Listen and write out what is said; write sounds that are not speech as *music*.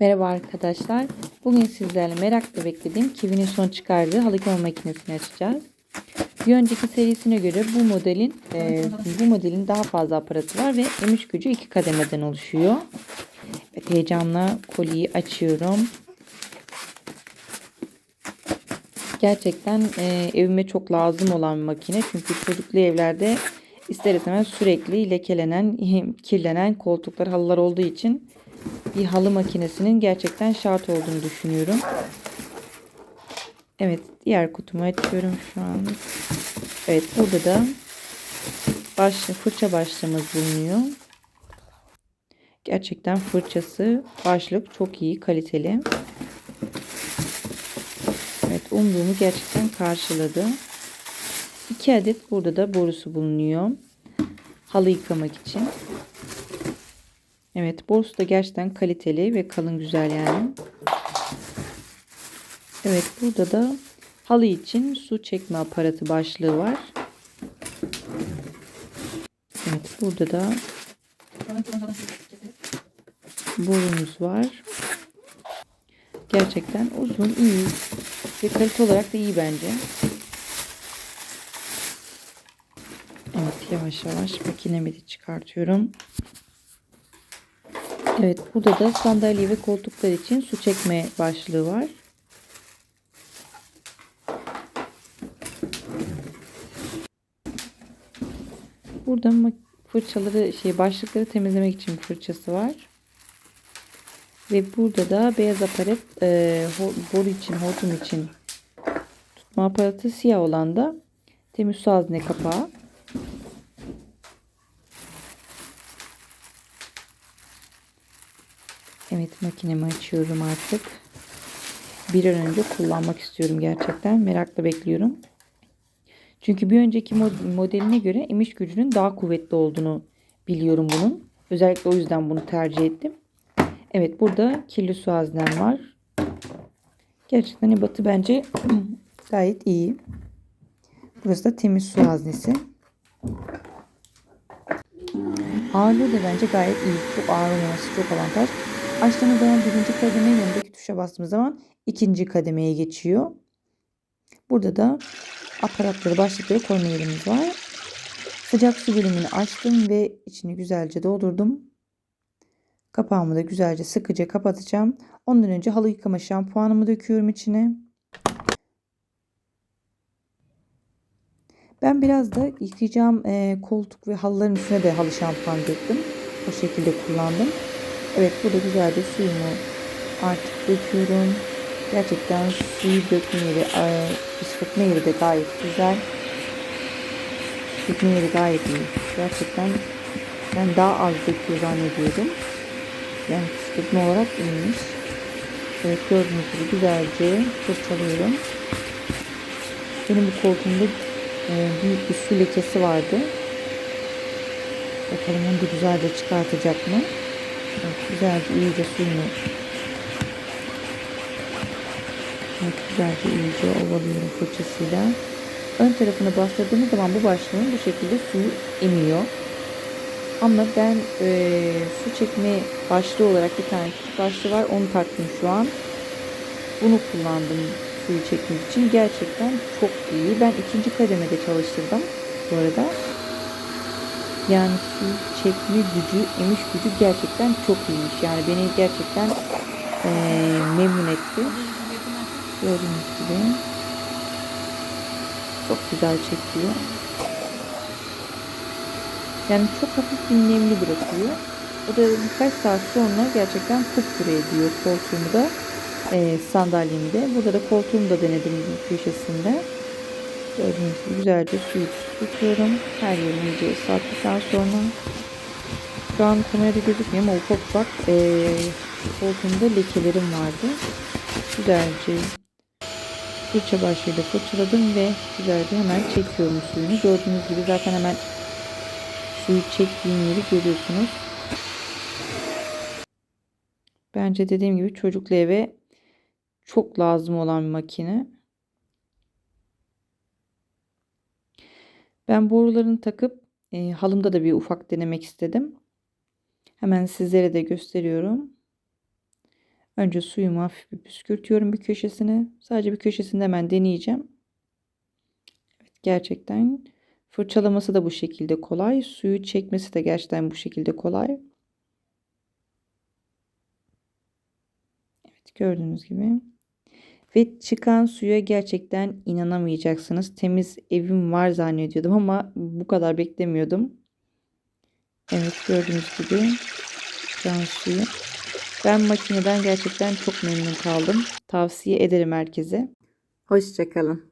Merhaba arkadaşlar. Bugün sizlerle merakla beklediğim Kiwi'nin son çıkardığı halı yıkama makinesini açacağız. Bir önceki serisine göre bu modelin e, bu modelin daha fazla aparatı var ve emiş gücü iki kademeden oluşuyor. Evet, heyecanla koliyi açıyorum. Gerçekten e, evime çok lazım olan bir makine. Çünkü çocuklu evlerde ister istemez sürekli lekelenen, *laughs* kirlenen koltuklar, halılar olduğu için bir halı makinesinin gerçekten şart olduğunu düşünüyorum. Evet, diğer kutumu açıyorum şu an. Evet, burada da baş, fırça başlığımız bulunuyor. Gerçekten fırçası, başlık çok iyi, kaliteli. Evet, umduğumu gerçekten karşıladı. İki adet burada da borusu bulunuyor. Halı yıkamak için. Evet borusu da gerçekten kaliteli ve kalın güzel yani. Evet burada da halı için su çekme aparatı başlığı var. Evet burada da borumuz var. Gerçekten uzun iyi ve kalite olarak da iyi bence. Evet yavaş yavaş makinemi de çıkartıyorum. Evet burada da sandalye ve koltuklar için su çekme başlığı var. Burada fırçaları şey başlıkları temizlemek için fırçası var. Ve burada da beyaz aparat e, boru için hortum için tutma aparatı siyah olan da temiz su hazne kapağı. Evet makinemi açıyorum artık. Bir an önce kullanmak istiyorum gerçekten. Merakla bekliyorum. Çünkü bir önceki modeline göre emiş gücünün daha kuvvetli olduğunu biliyorum bunun. Özellikle o yüzden bunu tercih ettim. Evet burada kirli su haznem var. Gerçekten ebatı bence *clears throat* gayet iyi. Burası da temiz su haznesi. Ağırlığı da bence gayet iyi. Çok ağır olması çok avantaj. Açtığımız zaman birinci kademe yanındaki tuşa bastığımız zaman ikinci kademeye geçiyor. Burada da aparatları başlıkları koyma yerimiz var. Sıcak su bölümünü açtım ve içini güzelce doldurdum. Kapağımı da güzelce sıkıca kapatacağım. Ondan önce halı yıkama şampuanımı döküyorum içine. Ben biraz da yıkayacağım e, koltuk ve halıların üstüne de halı şampuan döktüm. O şekilde kullandım. Evet burada güzelce suyumu artık döküyorum. Gerçekten suyu dökme yeri, ısıtma yeri de gayet güzel. Dökme yeri gayet iyi. Gerçekten ben daha az döküyor zannediyordum. Yani kışkırtma olarak iyiymiş. Evet gördüğünüz gibi güzelce fırçalıyorum. Benim bu koltuğumda e, büyük bir su lekesi vardı. Bakalım onu da güzelce çıkartacak mı? Evet, güzelce iyice suyunu güzelce iyice ovalıyorum fırçasıyla. Ön tarafına bastırdığımız zaman bu başlığın bu şekilde suyu emiyor. Ama ben e, su çekme başlığı olarak bir tane küçük başlığı var. Onu taktım şu an. Bunu kullandım suyu çekmek için. Gerçekten çok iyi. Ben ikinci kademede çalıştırdım bu arada. Yani su çekme gücü, emiş gücü gerçekten çok iyiymiş. Yani beni gerçekten e, memnun etti. Gördüğünüz gibi. Çok güzel çekiyor. Yani çok hafif bir nemli bırakıyor. O da birkaç saat sonra gerçekten kupkuru ediyor koltuğumu da e, sandalyemi de. Burada da koltuğumu da denedim köşesinde. Gördüğünüz güzelce suyu tutuyorum. Her yerini iyice ıslattıktan sonra şu an kamerada gözükmüyor ama ufak ufak e, koltuğumda lekelerim vardı. Güzelce fırça başlığıyla fırçaladım ve güzelce hemen çekiyorum suyunu. Gördüğünüz gibi zaten hemen suyu çektiğim yeri görüyorsunuz. Bence dediğim gibi çocuklu eve çok lazım olan bir makine. Ben borularını takıp e, halımda da bir ufak denemek istedim. Hemen sizlere de gösteriyorum. Önce suyumu hafif bir püskürtüyorum bir köşesine. Sadece bir köşesinde hemen deneyeceğim. Evet, gerçekten fırçalaması da bu şekilde kolay. Suyu çekmesi de gerçekten bu şekilde kolay. Evet gördüğünüz gibi. Ve çıkan suya gerçekten inanamayacaksınız. Temiz evim var zannediyordum ama bu kadar beklemiyordum. Evet gördüğünüz gibi çıkan suyu. Ben makineden gerçekten çok memnun kaldım. Tavsiye ederim herkese. Hoşçakalın.